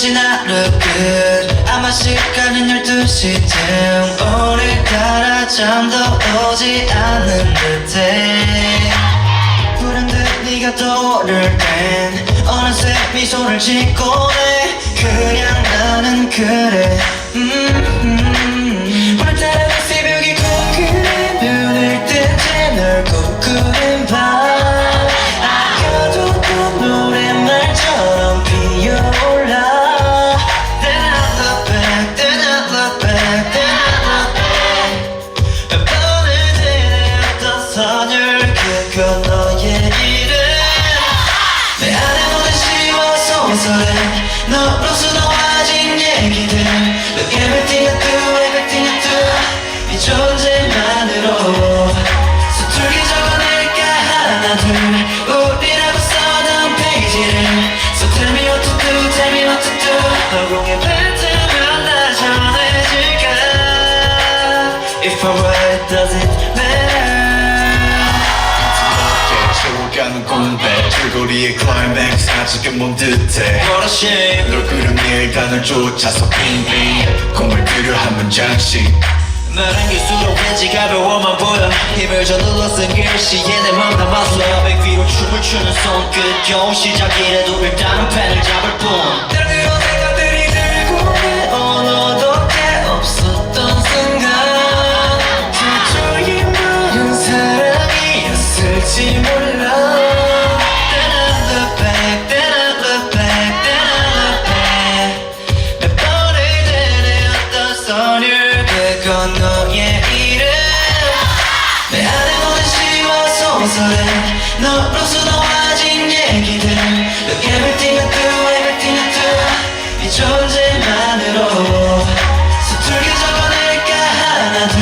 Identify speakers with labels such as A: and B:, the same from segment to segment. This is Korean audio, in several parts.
A: 늦은 하루 끝 아마 시간은 12시쯤 오늘따라 잠도 오지 않는 듯해. 불현듯 네가 떠오를 땐 어느새 미소를 짓고네 그냥 나는 그래. 음, 음. 오늘따라 새벽이 공그린 눈을 뜬지 널 꿈꾸는 밤 그건 너의 이름. 내 안에 모든 씌워서 소설에 너로서 놓아
B: 채워가는 공백. 줄거리의 클라이맥스 아직은 먼 듯해.
A: shame
B: 널 그린 일간을 쫓아서 빙빙. 꿈을 그려 한 문장씩.
A: 말한길수록 왠지 가벼워만 보여. 힘을 저눌러 쓴 글씨에 내맘 담았어 백 위로 춤을 추는 손끝 겨우 시작이라도 일단은 펜을 잡을 뿐 소리 너로 수놓아진 얘기들 Look everything I do, everything I do 이 존재만으로 서툴게 적어낼까 하나 둘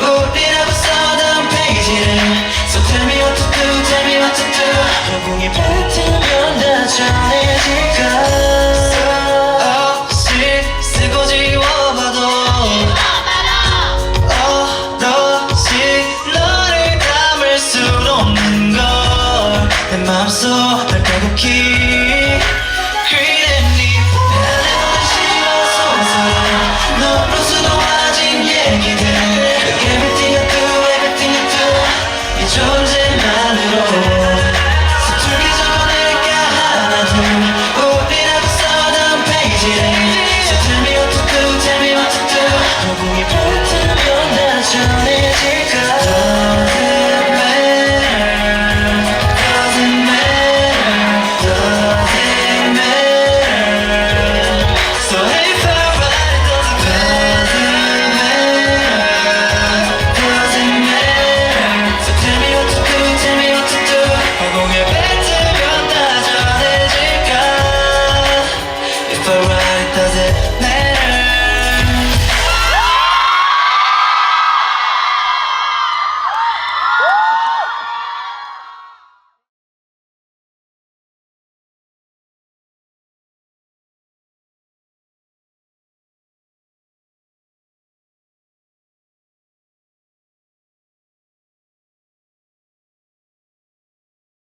A: 우리라고 써던 페이지를 So tell me what to do, tell me what to do 영웅이 뱉으면 다 전해질까